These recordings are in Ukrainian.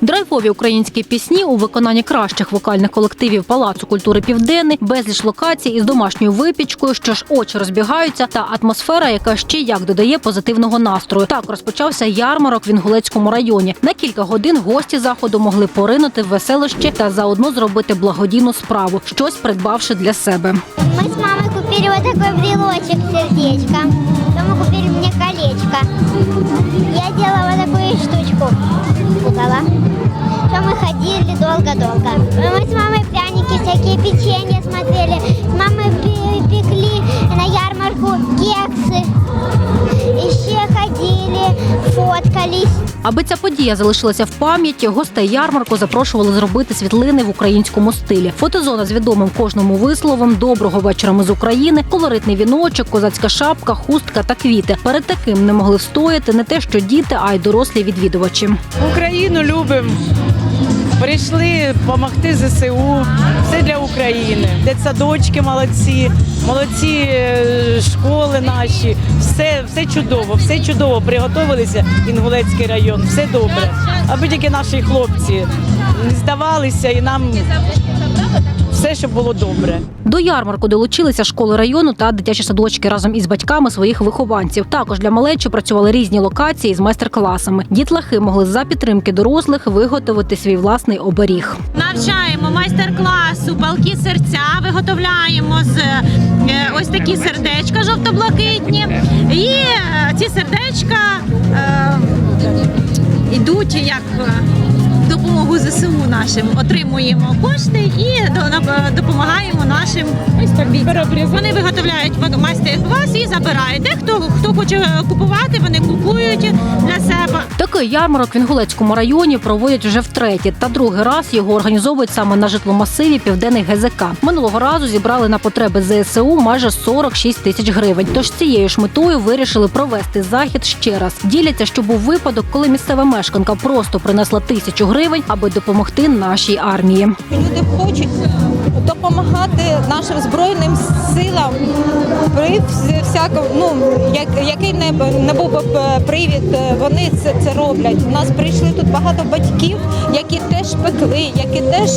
Драйвові українські пісні у виконанні кращих вокальних колективів Палацу культури Південний, безліч локацій із домашньою випічкою, що ж очі розбігаються, та атмосфера, яка ще як додає позитивного настрою. Так розпочався ярмарок в Інгулецькому районі. На кілька годин гості заходу могли поринути в веселище та заодно зробити благодійну справу, щось придбавши для себе. Мы с мамой купили вот такой брелочек сердечко. Долго-долго. Мы с мамой пряники, всякие печенья смотрели. С мамой пекли на ярмарку кексы. Еще ходили, фоткались. Аби ця подія залишилася в пам'яті, гостей ярмарку запрошували зробити світлини в українському стилі. Фотозона з відомим кожному висловом доброго вечора ми з України, колоритний віночок, козацька шапка, хустка та квіти. Перед таким не могли встояти не те, що діти, а й дорослі відвідувачі. Україну любимо. Прийшли допомогти ЗСУ. Все для України. Дитсадочки молодці, молодці е, школи наші. Все, все чудово, все чудово. Приготувалися Інгулецький район. Все добре. Аби тільки наші хлопці не здавалися і нам все, щоб було добре. До ярмарку долучилися школи району та дитячі садочки разом із батьками своїх вихованців. Також для малечі працювали різні локації з майстер-класами. Дітлахи могли за підтримки дорослих виготовити свій власний оберіг. Навчаємо майстер-класу палки серця, виготовляємо з е, ось такі сердечка жовто-блакитні. І е, ці сердечка е, йдуть як е, допомогу ЗСУ нашим. Отримуємо кошти і до- допомагаємо нашим бійцям. Вони виготовляють в- майстер-клас і забирають. Дехто хто хоче купувати, вони купують для себе. Такий ярмарок в Інгулецькому районі проводять вже втретє, та другий раз його організовують саме на житломасиві Південний ГЗК. Минулого разу зібрали на потреби ЗСУ майже 46 тисяч гривень. Тож цією ж метою вирішили провести захід ще раз. Діляться, що був випадок, коли місцева мешканка просто принесла тисячу гривень, аби допомогти нашій армії. Люди хочуть допомагати нашим збройним силам при всякому, ну як який не, не був би привід, е, вони це, це роблять. У нас прийшли тут багато батьків, які теж пекли, які теж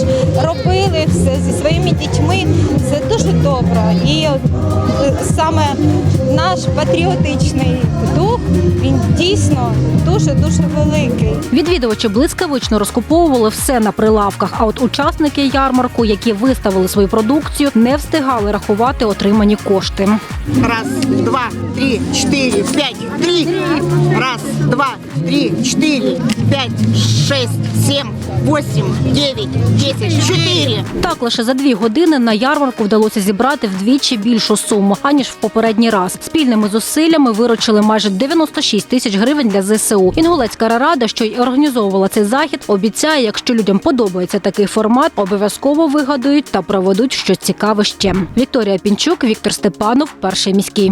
робили все зі своїми дітьми. Це дуже добре. І е, саме наш патріотичний дух він дійсно дуже дуже великий. Відвідувачі блискавично розкуповували все на прилавках. А от учасники ярмарку, які виставили свою продукцію, не встигали рахувати отримані кошти. Раз, два, три, чотири, п'ять, три. Раз, два, три, чотири, 5, 6, 7, 8, 9, 10, 4. Так лише за дві години на ярмарку вдалося зібрати вдвічі більшу суму аніж в попередній раз. Спільними зусиллями виручили майже 96 тисяч гривень для ЗСУ. Інгулецька рада, що й організовувала цей захід, обіцяє, якщо людям подобається такий формат, обов'язково вигадують та проведуть щось цікаве ще. Вікторія Пінчук, Віктор Степанов, перший міський.